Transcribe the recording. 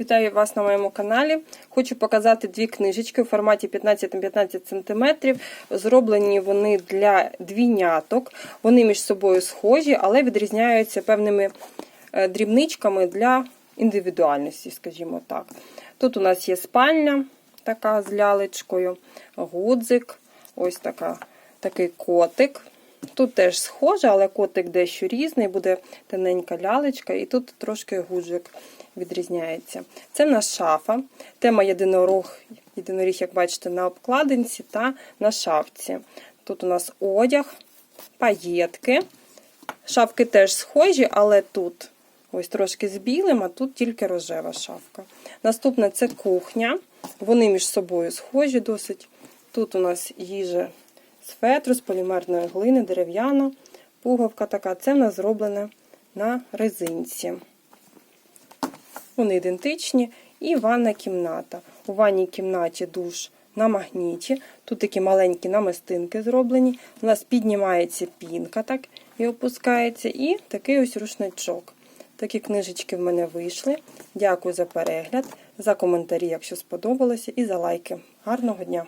Вітаю вас на моєму каналі. Хочу показати дві книжечки у форматі 15 на 15 см. Зроблені вони для двійняток. Вони між собою схожі, але відрізняються певними е, дрібничками для індивідуальності, скажімо так. Тут у нас є спальня, така з лялечкою, гудзик, ось така, такий котик. Тут теж схоже, але котик дещо різний, буде тоненька лялечка, і тут трошки гуджик відрізняється. Це на шафа. Тема єдинорог, єдиноріг, як бачите, на обкладинці та на шафці. Тут у нас одяг, паєтки. Шафки теж схожі, але тут ось трошки з білим, а тут тільки рожева шафка. Наступне це кухня. Вони між собою схожі досить. Тут у нас їжа фетру, з полімерної глини, дерев'яна, пуговка така. Це в нас зроблене на резинці. Вони ідентичні. І ванна кімната. У ванній кімнаті душ на магніті. Тут такі маленькі намистинки зроблені. У нас піднімається пінка так і опускається. І такий ось рушничок. Такі книжечки в мене вийшли. Дякую за перегляд, за коментарі, якщо сподобалося, і за лайки. Гарного дня!